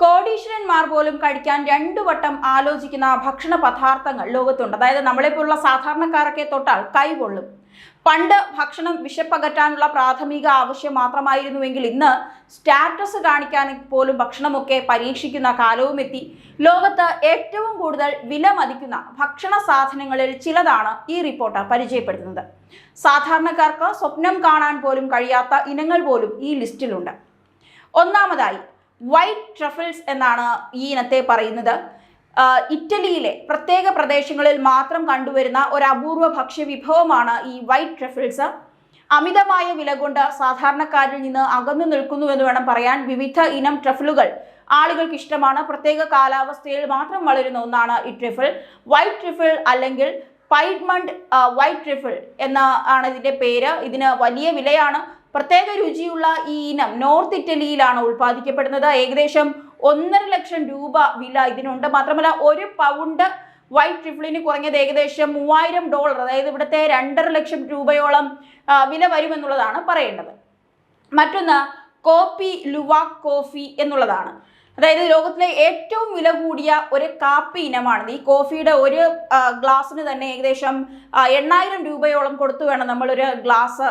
കോടീശ്വരന്മാർ പോലും കഴിക്കാൻ രണ്ടു വട്ടം ആലോചിക്കുന്ന ഭക്ഷണ പദാർത്ഥങ്ങൾ ലോകത്തുണ്ട്. അതായത് നമ്മളെപ്പോലുള്ള സാധാരണക്കാരൊക്കെ തൊട്ടാൽ കൈകൊള്ളും പണ്ട് ഭക്ഷണം വിശപ്പകറ്റാനുള്ള പ്രാഥമിക ആവശ്യം മാത്രമായിരുന്നുവെങ്കിൽ ഇന്ന് സ്റ്റാറ്റസ് കാണിക്കാൻ പോലും ഭക്ഷണമൊക്കെ പരീക്ഷിക്കുന്ന കാലവും എത്തി. ലോകത്ത് ഏറ്റവും കൂടുതൽ വില മതിക്കുന്ന ഭക്ഷണ സാധനങ്ങളിൽ ചിലതാണ് ഈ റിപ്പോർട്ട് പരിചയപ്പെടുത്തുന്നത്. സാധാരണക്കാർക്ക് സ്വപ്നം കാണാൻ പോലും കഴിയാത്ത ഇനങ്ങൾ പോലും ഈ ലിസ്റ്റിലുണ്ട്. ഒന്നാമതായി വൈറ്റ് ട്രഫിൾസ് എന്നാണ് ഈ ഇനത്തെ പറയുന്നത്. ഇറ്റലിയിലെ പ്രത്യേക പ്രദേശങ്ങളിൽ മാത്രം കണ്ടുവരുന്ന ഒരു അപൂർവ ഭക്ഷ്യവിഭവമാണ് ഈ വൈറ്റ് ട്രഫിൾസ് അമിതമായ വില കൊണ്ട് സാധാരണക്കാരിൽ നിന്ന് അകന്നു നിൽക്കുന്നു എന്ന് വേണം പറയാൻ വിവിധ ഇനം ട്രഫിളുകൾ ആളുകൾക്ക് ഇഷ്ടമാണ്. പ്രത്യേക കാലാവസ്ഥയിൽ മാത്രം വളരുന്ന ഒന്നാണ് ഈ ട്രിഫിൾ വൈറ്റ് ട്രിഫിൾ അല്ലെങ്കിൽ പൈഡ്മണ്ട് വൈറ്റ് ട്രിഫിൾ എന്ന ആണ് ഇതിന്റെ പേര്. ഇതിന് വലിയ വിലയാണ്. പ്രത്യേക രുചിയുള്ള ഈ ഇനം നോർത്ത് ഇറ്റലിയിലാണ് ഉൽപ്പാദിക്കപ്പെടുന്നത്. ഏകദേശം ഒന്നര ലക്ഷം രൂപ വില ഇതിനുണ്ട്. മാത്രമല്ല ഒരു പൗണ്ട് വൈറ്റ് ട്രിഫിളിന് കുറഞ്ഞത് ഏകദേശം മൂവായിരം ഡോളർ അതായത് ഇവിടുത്തെ രണ്ടര ലക്ഷം രൂപയോളം വില വരുമെന്നുള്ളതാണ് പറയേണ്ടത്. മറ്റൊന്ന് കോപ്പി ലുവാക് കോഫി എന്നുള്ളതാണ്. അതായത് ലോകത്തിലെ ഏറ്റവും വില കൂടിയ ഒരു കാപ്പി ഇനമാണ് ഈ കോഫിയുടെ ഒരു ഗ്ലാസ്സിന് തന്നെ ഏകദേശം എണ്ണായിരം രൂപയോളം കൊടുത്തു വേണം നമ്മളൊരു ഗ്ലാസ്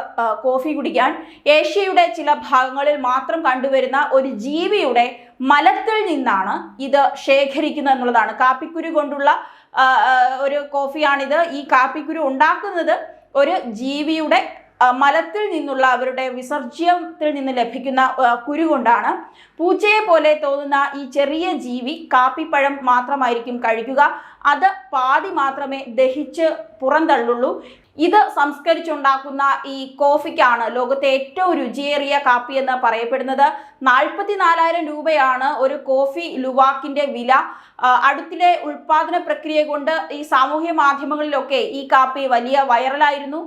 കോഫി കുടിക്കാൻ. ഏഷ്യയുടെ ചില ഭാഗങ്ങളിൽ മാത്രം കണ്ടുവരുന്ന ഒരു ജീവിയുടെ മലത്തിൽ നിന്നാണ് ഇത് ശേഖരിക്കുന്നത് എന്നുള്ളതാണ്. കാപ്പിക്കുരു കൊണ്ടുള്ള ഒരു കോഫിയാണിത്. ഈ കാപ്പിക്കുരു ഉണ്ടാക്കുന്നത് ഒരു ജീവിയുടെ മലത്തിൽ നിന്നുള്ള അവരുടെ വിസർജ്യത്തിൽ നിന്ന് ലഭിക്കുന്ന കുരുകൊണ്ടാണ്. കുരു കൊണ്ടാണ് പൂച്ചയെ പോലെ തോന്നുന്ന ഈ ചെറിയ ജീവി കാപ്പിപ്പഴം മാത്രമായിരിക്കും കഴിക്കുക. അത് പാതി മാത്രമേ ദഹിച്ച് പുറന്തള്ളുള്ളൂ. ഇത് സംസ്കരിച്ചുണ്ടാക്കുന്ന ഈ കോഫിക്കാണ് ലോകത്തെ ഏറ്റവും രുചിയേറിയ കാപ്പി എന്ന് പറയപ്പെടുന്നത്. നാൽപ്പത്തി നാലായിരം രൂപയാണ് ഒരു കോഫി ലുവാക്കിന്റെ വില. അടുത്തിലെ ഉൽപാദന പ്രക്രിയ കൊണ്ട് ഈ സാമൂഹ്യ മാധ്യമങ്ങളിലൊക്കെ ഈ കാപ്പി വലിയ വൈറലായിരുന്നു.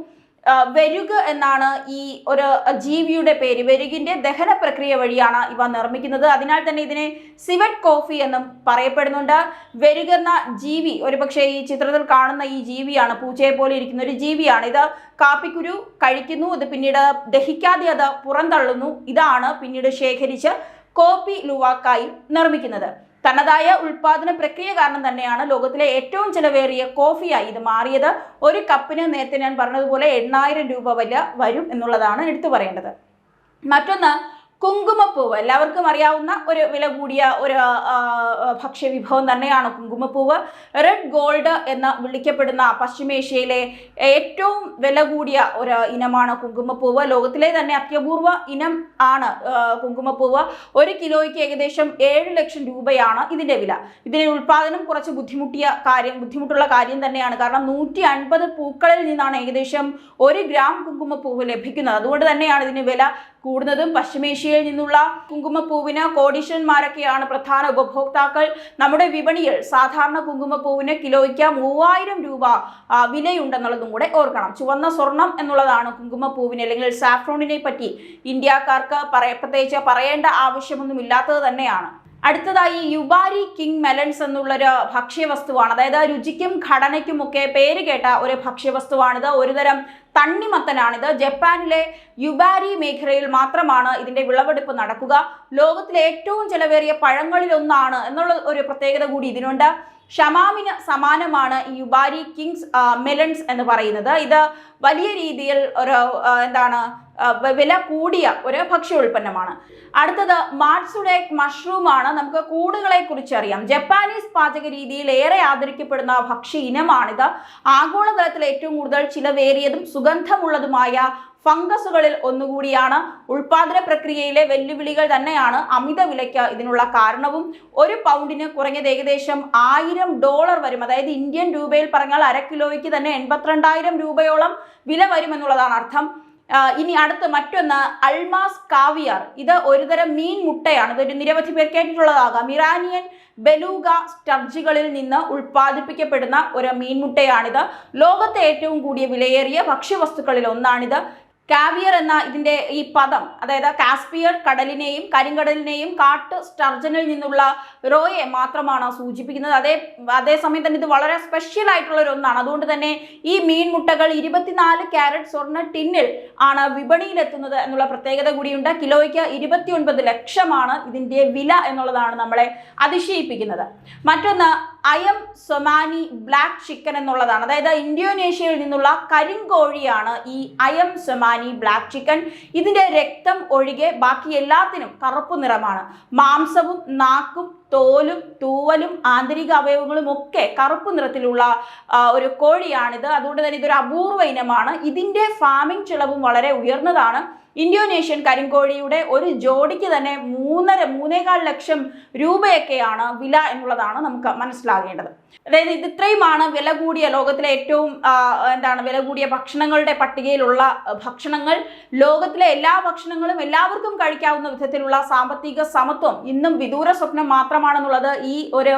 വെരുക് എന്നാണ് ഈ ഒരു ജീവിയുടെ പേര്. വെരുകിന്റെ ദഹന പ്രക്രിയ വഴിയാണ് ഇവ നിർമ്മിക്കുന്നത്. അതിനാൽ തന്നെ ഇതിനെ സിവറ്റ് കോഫി എന്നും പറയപ്പെടുന്നുണ്ട്. വെരുക് എന്ന ജീവി ഒരുപക്ഷെ ഈ ചിത്രത്തിൽ കാണുന്ന ഈ ജീവിയാണ് പൂച്ചയെ പോലെ ഇരിക്കുന്ന ഒരു ജീവിയാണ്. ഇത് കാപ്പിക്കുരു കഴിക്കുന്നു ഇത് പിന്നീട് ദഹിക്കാതെ അത് പുറന്തള്ളുന്നു. ഇതാണ് പിന്നീട് ശേഖരിച്ച് കോപ്പി ലുവാക്കായി നിർമ്മിക്കുന്നത്. തനതായ ഉൽപാദന പ്രക്രിയ കാരണം തന്നെയാണ് ലോകത്തിലെ ഏറ്റവും ചിലവേറിയ കോഫിയായി ഇത് മാറിയത്. ഒരു കപ്പിന് നേരത്തെ ഞാൻ പറഞ്ഞതുപോലെ എണ്ണായിരം രൂപ വില വരും എന്നുള്ളതാണ് എടുത്തു പറയേണ്ടത്. മറ്റൊന്ന് കുങ്കുമപ്പൂവ്. എല്ലാവർക്കും അറിയാവുന്ന ഒരു വില കൂടിയ ഒരു ഭക്ഷ്യ വിഭവം ഭക്ഷ്യവിഭവം തന്നെയാണ് കുങ്കുമപ്പൂവ്. റെഡ് ഗോൾഡ് എന്ന് വിളിക്കപ്പെടുന്ന പശ്ചിമേഷ്യയിലെ ഏറ്റവും വില കൂടിയ ഒരു ഇനമാണ് കുങ്കുമപ്പൂവ്. ലോകത്തിലെ തന്നെ അത്യപൂർവ ഇനം ആണ് കുങ്കുമപ്പൂവ്. ഒരു കിലോയ്ക്ക് ഏകദേശം ഏഴ് ലക്ഷം രൂപയാണ് ഇതിന്റെ വില. ഇതിന്റെ ഉൽപാദനം കുറച്ച് ബുദ്ധിമുട്ടിയ കാര്യം ബുദ്ധിമുട്ടുള്ള കാര്യം തന്നെയാണ്. കാരണം നൂറ്റി അൻപത് പൂക്കളിൽ നിന്നാണ് ഏകദേശം ഒരു ഗ്രാം കുങ്കുമപ്പൂവ് ലഭിക്കുന്നത്. അതുകൊണ്ട് തന്നെയാണ് ഇതിന് വില കൂടുന്നതും. പശ്ചിമേഷ്യയിൽ നിന്നുള്ള കുങ്കുമപ്പൂവിന് കോടീശ്വരന്മാരൊക്കെയാണ് പ്രധാന ഉപഭോക്താക്കൾ. നമ്മുടെ വിപണിയിൽ സാധാരണ കുങ്കുമപ്പൂവിന് കിലോയ്ക്ക് മൂവായിരം രൂപ വിലയുണ്ടെന്നുള്ളതും കൂടെ ഓർക്കണം. ചുവന്ന സ്വർണം എന്നുള്ളതാണ് കുങ്കുമപ്പൂവിന് അല്ലെങ്കിൽ സാഫ്രോണിനെ പറ്റി ഇന്ത്യക്കാർക്ക് പറയ പ്രത്യേകിച്ച് പറയേണ്ട ആവശ്യമൊന്നും ഇല്ലാത്തത് തന്നെയാണ്. അടുത്തതായി യുബാരി കിങ് മെലൻസ് എന്നുള്ളൊരു ഭക്ഷ്യവസ്തുവാണ്. അതായത് രുചിക്കും ഘടനയ്ക്കുമൊക്കെ പേര് കേട്ട ഒരു ഭക്ഷ്യവസ്തുവാണിത്. ഒരുതരം തണ്ണിമത്തനാണിത്. ജപ്പാനിലെ യുബാരി മേഖലയിൽ മാത്രമാണ് ഇതിന്റെ വിളവെടുപ്പ് നടക്കുക. ലോകത്തിലെ ഏറ്റവും ചിലവേറിയ പഴങ്ങളിൽ ഒന്നാണ് എന്നുള്ള ഒരു പ്രത്യേകത കൂടി ഇതിനുണ്ട്. ഷമാമിന് സമാനമാണ് ഈ യുബാരി കിങ്സ് മെലൻസ് എന്ന് പറയുന്നത്. ഇത് വലിയ രീതിയിൽ ഒരു എന്താണ് വില കൂടിയ ഒരു ഭക്ഷ്യ ഉൽപ്പന്നമാണ്. അടുത്തത് മാട്സുഡെ മഷ്റൂം ആണ് നമുക്ക് കൂടുകളെ കുറിച്ച് അറിയാം. ജപ്പാനീസ് പാചക രീതിയിൽ ഏറെ ആദരിക്കപ്പെടുന്ന ഭക്ഷ്യ ഇനമാണിത്. ആഗോളതലത്തിൽ ഏറ്റവും കൂടുതൽ ചിലവേറിയതും സുഗന്ധമുള്ളതുമായ ഫംഗസുകളിൽ ഒന്നുകൂടിയാണ്. ഉൽപാദന പ്രക്രിയയിലെ വെല്ലുവിളികൾ തന്നെയാണ് അമിത വിലയ്ക്ക് ഇതിനുള്ള കാരണവും. ഒരു പൗണ്ടിന് കുറഞ്ഞത് ഏകദേശം ആയിരം ഡോളർ വരും. അതായത് ഇന്ത്യൻ രൂപയിൽ പറഞ്ഞാൽ അര കിലോയ്ക്ക് തന്നെ എൺപത്തിരണ്ടായിരം രൂപയോളം വില വരുമെന്നുള്ളതാണ് അർത്ഥം. ഇനി അടുത്ത് മറ്റൊന്ന് അൾമാസ് കാവിയർ. ഇത് ഒരുതരം മീൻ മുട്ടയാണ്. ഇതൊരു നിരവധി പേർ കേട്ടിട്ടുള്ളതാകാം. ഇറാനിയൻ ബലൂഗ സ്റ്റർജികളിൽ നിന്ന് ഉൽപ്പാദിപ്പിക്കപ്പെടുന്ന ഒരു മീൻമുട്ടയാണിത് ലോകത്തെ ഏറ്റവും കൂടിയ വിലയേറിയ ഭക്ഷ്യവസ്തുക്കളിൽ ഒന്നാണിത്. കാവിയർ എന്ന ഇതിന്റെ ഈ പദം അതായത് കാസ്പിയർ കടലിനെയും കരിങ്കടലിനെയും കാട്ട് സ്റ്റർജനിൽ നിന്നുള്ള റോയെ മാത്രമാണ് സൂചിപ്പിക്കുന്നത്. അതേ അതേസമയം തന്നെ ഇത് വളരെ സ്പെഷ്യൽ ആയിട്ടുള്ള ഒരു ഒന്നാണ്. അതുകൊണ്ട് തന്നെ ഈ മീൻമുട്ടകൾ ഇരുപത്തിനാല് ക്യാരറ്റ് സ്വർണ ടിന്നിൽ ആണ് വിപണിയിലെത്തുന്നത് എന്നുള്ള പ്രത്യേകത കൂടിയുണ്ട്. കിലോയ്ക്ക് ഇരുപത്തിയൊൻപത് ലക്ഷമാണ് ഇതിന്റെ വില എന്നുള്ളതാണ് നമ്മളെ അതിശയിപ്പിക്കുന്നത്. മറ്റൊന്ന് അയം സൊമാനി ബ്ലാക്ക് ചിക്കൻ എന്നുള്ളതാണ്. അതായത് ഇന്തോനേഷ്യയിൽ നിന്നുള്ള കരിങ്കോഴിയാണ് ഈ അയം സൊമാനി ബ്ലാക്ക് ചിക്കൻ ഇതിന്റെ രക്തം ഒഴികെ ബാക്കി എല്ലാത്തിനും കറുപ്പ് നിറമാണ്. മാംസവും നാക്കും തോലും തൂവലും ആന്തരിക അവയവങ്ങളും ഒക്കെ കറുപ്പ് നിറത്തിലുള്ള ഒരു കോഴിയാണിത്. അതുകൊണ്ട് തന്നെ ഇതൊരു അപൂർവ ഇനമാണ്. ഇതിന്റെ ഫാമിംഗ് ചിലവും വളരെ ഉയർന്നതാണ്. ഇന്തോനേഷ്യൻ കരിങ്കോഴിയുടെ ഒരു ജോഡിക്ക് തന്നെ മൂന്നര മൂന്നേകാൽ ലക്ഷം രൂപയൊക്കെയാണ് വില എന്നുള്ളതാണ് നമുക്ക് മനസ്സിലാകേണ്ടത്. അതായത് ഇത് ഇത്രയുമാണ് വില കൂടിയ ലോകത്തിലെ ഏറ്റവും എന്താണ് വില കൂടിയ ഭക്ഷണങ്ങളുടെ പട്ടികയിലുള്ള ഭക്ഷണങ്ങൾ. ലോകത്തിലെ എല്ലാ ഭക്ഷണങ്ങളും എല്ലാവർക്കും കഴിക്കാവുന്ന വിധത്തിലുള്ള സാമ്പത്തിക സമത്വം ഇന്നും വിദൂര സ്വപ്നം മാത്രമാണെന്നുള്ളത് ഈ ഒരു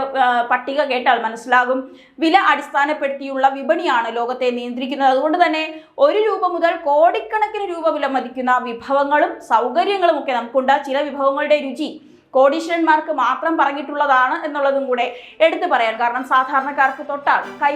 പട്ടിക കേട്ടാൽ മനസ്സിലാകും. വില അടിസ്ഥാനപ്പെടുത്തിയുള്ള വിപണിയാണ് ലോകത്തെ നിയന്ത്രിക്കുന്നത്. അതുകൊണ്ട് തന്നെ ഒരു രൂപ മുതൽ കോടിക്കണക്കിന് രൂപ വില മതിക്കുന്ന വിഭവങ്ങളും സൗകര്യങ്ങളും ഒക്കെ നമുക്കുണ്ട്. ചില വിഭവങ്ങളുടെ രുചി കോടീശ്വരന്മാർക്ക് മാത്രം പറഞ്ഞിട്ടുള്ളതാണ് എന്നുള്ളതും കൂടെ എടുത്തു പറയാൻ കാരണം സാധാരണക്കാർക്ക് തൊട്ടാൽ കൈ